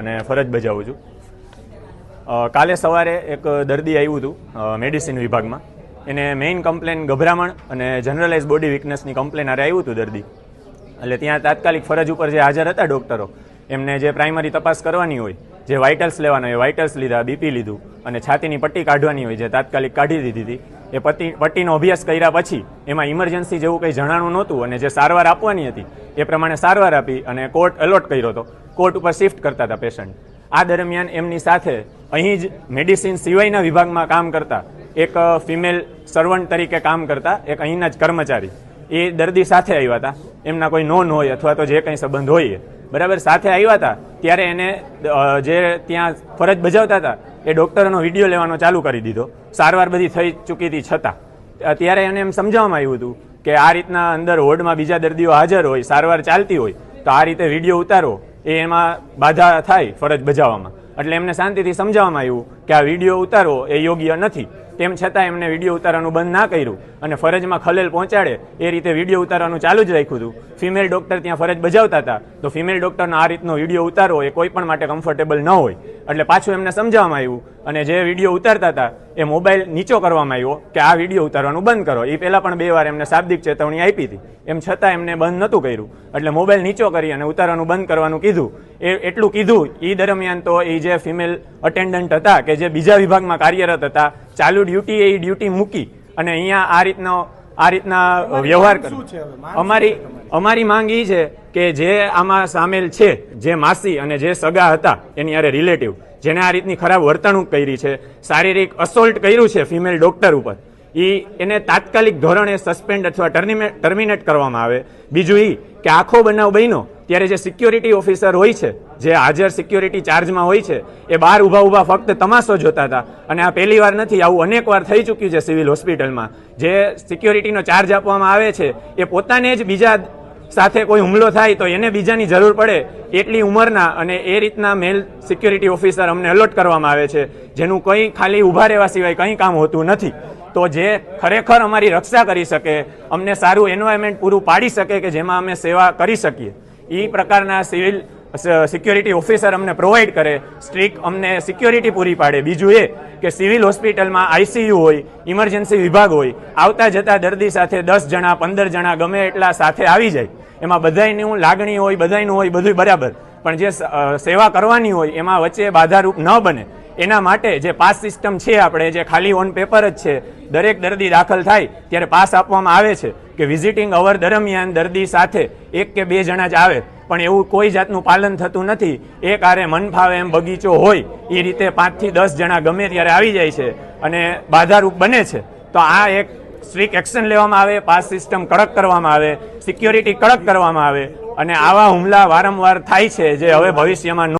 અને ફરજ બજાવું છું. કાલે સવારે એક દર્દી આવ્યું હતું મેડિસિન વિભાગમાં. એને મેઇન કમ્પ્લેન ગભરામણ અને જનરલાઇઝ બોડી વીકનેસની કમ્પ્લેન આરે આવ્યું હતું દર્દી. એટલે ત્યાં તાત્કાલિક ફરજ ઉપર જે હાજર હતા ડૉક્ટરો, એમને જે પ્રાઇમરી તપાસ કરવાની હોય, જે વાઇટલ્સ લેવાના હોય વાઇટલ્સ લીધા બીપી લીધું, અને છાતીની પટ્ટી કાઢવાની હોય જે તાત્કાલિક કાઢી દીધી હતી, એ પટ્ટી પટ્ટીનો અભ્યાસ કર્યા પછી એમાં ઇમરજન્સી જેવું કંઈ જણાણું નહોતું અને જે સારવાર આપવાની હતી, એ પ્રમાણે સારવાર આપી અને કોર્ટ એલોટ કર્યો હતો. કોર્ટ ઉપર શિફ્ટ કરતા હતા પેશન્ટ. આ દરમિયાન એમની સાથે અહીં જ મેડિસિન સિવાયના વિભાગમાં કામ કરતા, એક ફિમેલ સર્વન્ટ તરીકે કામ કરતા, એક અહીંના જ કર્મચારી. એ દર્દી સાથે આવ્યા હતા. એમના કોઈ નોન હોય અથવા તો જે કંઈ સંબંધ હોય. બરાબર, સાથે આવ્યા હતા. ત્યારે એને જે ત્યાં ફરજ બજાવતા હતા, એ ડૉક્ટરનો વીડિયો લેવાનો ચાલુ કરી દીધો. સારવાર બધી થઈ ચૂકી હતી છતાં. ત્યારે એને એમ સમજાવવામાં આવ્યું હતું કે આ રીતના અંદર વોર્ડમાં બીજા દર્દીઓ હાજર હોય, સારવાર ચાલતી હોય, તો આ રીતે વીડિયો ઉતારો. એ એમાં બાધા થાય ફરજ બજાવવામાં. એટલે એમને શાંતિથી સમજાવવામાં આવ્યું કે આ વીડિયો ઉતારવો એ યોગ્ય નથી. તેમ છતાં એમને વીડિયો ઉતારવાનું બંધ ના કર્યું અને ફરજમાં ખલેલ પહોંચાડે એ રીતે વીડિયો ઉતારવાનું ચાલુ જ રાખ્યું હતું. ફિમેલ ડૉક્ટર ત્યાં ફરજ બજાવતા હતા. તો ફિમેલ ડૉક્ટરનો આ રીતનો વીડિયો ઉતારવો એ કોઈ પણ માટે કમ્ફર્ટેબલ ન હોય. એટલે પાછું એમને સમજાવવામાં આવ્યું અને જે વીડિયો ઉતારતા હતા, એ મોબાઈલ નીચો કરવામાં આવ્યો કે આ વીડિયો ઉતારવાનું બંધ કરો. એ પહેલાં પણ બે વાર એમને શાબ્દિક ચેતવણી આપી હતી. એમ છતાં એમને બંધ નહોતું કર્યું. એટલે મોબાઈલ નીચો કરી અને ઉતારવાનું બંધ કરવાનું કીધું. એ એટલું કીધું એ દરમિયાન તો એ જે ફિમેલ અટેન્ડન્ટ હતા કે જે બીજા વિભાગમાં કાર્યરત હતા, ચાલુ ડ્યુટી એ ડ્યુટી મૂકી અને અહીંયા આ રીતનો આ રીતના વ્યવહાર કરે. છે અમારી? અમારી માંગ એ છે કે જે આમાં સામેલ છે જે માસી અને જે સગા હતા એની અરે રિલેટિવ જેને આ રીતની ખરાબ વર્તણૂક કરી છે શારીરિક અસોલ્ટ કર્યું છે ફિમેલ ડોક્ટર ઉપર. એ એને તાત્કાલિક ધોરણે સસ્પેન્ડ અથવા ટર્મિનેટ ટર્મિનેટ કરવામાં આવે. બીજું એ કે આખો બનાવ બન્યો ત્યારે જે સિક્યોરિટી ઓફિસર હોય છે, જે હાજર સિક્યોરિટી ચાર્જમાં હોય છે, એ બહાર ઊભા ઊભા ફક્ત તમાશો જોતા હતા. અને આ પહેલી વાર નથી, આવું અનેક વાર થઈ ચૂક્યું છે સિવિલ હોસ્પિટલમાં જે સિક્યોરિટીનો ચાર્જ આપવામાં આવે છે, એ પોતાને જ બીજા સાથે કોઈ હુમલો થાય તો એને બીજાની જરૂર પડે એટલી ઉંમરના અને એ રીતના મેલ સિક્યોરિટી ઓફિસર અમને અલર્ટ કરવામાં આવે છે, જેનું કંઈ ખાલી ઊભા રહેવા સિવાય કંઈ કામ હોતું નથી. તો જે ખરેખર અમારી રક્ષા કરી શકે, અમને સારું એન્વાયરમેન્ટ પૂરું પાડી શકે કે જેમાં અમે સેવા કરી શકીએ. એ પ્રકારના સિવિલ સિક્યોરિટી ઓફિસર અમને પ્રોવાઈડ કરે. સ્ટ્રીક અમને સિક્યોરિટી પૂરી પાડે. બીજું એ કે સિવિલ હોસ્પિટલમાં આઈસીયુ હોય, ઇમરજન્સી વિભાગ હોય, આવતા જતા દર્દી સાથે દસ જણા, પંદર જણા ગમે એટલા સાથે આવી જાય. એમાં બધાયનું લાગણી હોય, બધાયનું હોય બધું બરાબર. પણ જે સેવા કરવાની હોય, એમાં વચ્ચે બાધારૂપ ન બને. એના માટે જે પાસ સિસ્ટમ છે આપણે, જે ખાલી ઓન પેપર જ છે, દરેક દર્દી દાખલ થાય, ત્યારે પાસ આપવામાં આવે છે. કે વિઝિટિંગ અવર દરમિયાન દર્દી સાથે એક કે બે જણા જ આવે, પણ એવું કોઈ જાતનું પાલન થતું નથી. એક આરે મન ફાવે એમ બગીચો હોય એ રીતે પાંચથી દસ જણા ગમે ત્યારે આવી જાય છે અને બાધારૂપ બને છે. તો આ એક સ્ટ્રિક એક્શન લેવામાં આવે, પાસ સિસ્ટમ કડક કરવામાં આવે સિક્યોરિટી કડક કરવામાં આવે અને આવા હુમલા વારંવાર થાય છે જે હવે ભવિષ્યમાં